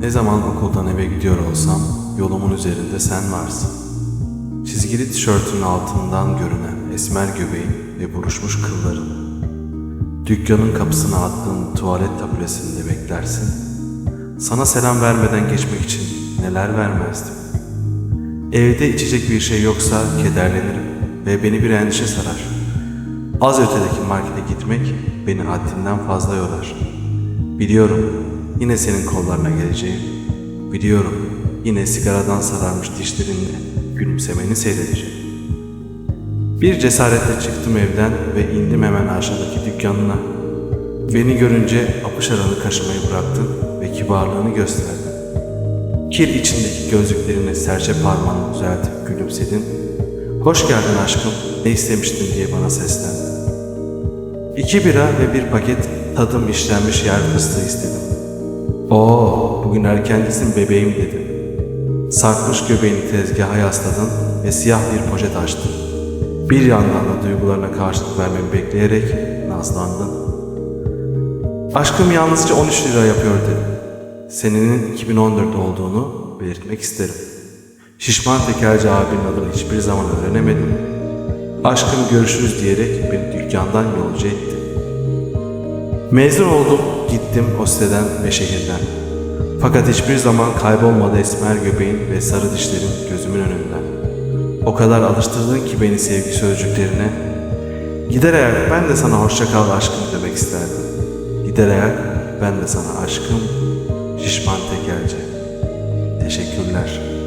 Ne zaman okuldan eve gidiyor olsam yolumun üzerinde sen varsın. Çizgili tişörtün altından görünen esmer göbeğin ve buruşmuş kılların. Dükkanın kapısına attığın tuvalet taburesinde beklersin. Sana selam vermeden geçmek için neler vermezdim. Evde içecek bir şey yoksa kederlenirim ve beni bir endişe sarar. Az ötedeki markete gitmek beni haddinden fazla yorar. Biliyorum yine senin kollarına geleceğim. Biliyorum yine sigaradan sararmış dişlerinle gülümsemeni seyredeceğim. Bir cesaretle çıktım evden ve indim hemen aşağıdaki dükkanına. Beni görünce apış aralı kaşımayı bıraktın ve kibarlığını gösterdin. Kir içindeki gözlüklerini serçe parmağını düzeltip gülümsedin. Hoş geldin aşkım, ne istemiştin diye bana seslendin. İki bira ve bir paket tadım işlenmiş yer fıstığı istedim. Oo, bugün erkencisin bebeğim dedim. Sarkmış göbeğini tezgaha yasladın ve siyah bir poşet açtın. Bir yandan da duygularına karşılık vermemi bekleyerek nazlandın. Aşkım yalnızca 13 lira yapıyor dedim. Seninin 2014 olduğunu belirtmek isterim. Şişman tekerci abinin adını hiçbir zaman öğrenemedim. Aşkım görüşürüz diyerek beni dükkandan yolcu etti. Mezun oldum, gittim o siteden ve şehirden. Fakat hiçbir zaman kaybolmadı esmer göbeğin ve sarı dişlerin gözümün önünden. O kadar alıştırdın ki beni sevgi sözcüklerine. Gider ayak ben de sana hoşça kal aşkım demek isterdim. Gider ayak ben de sana aşkım şişman tekerci. Teşekkürler.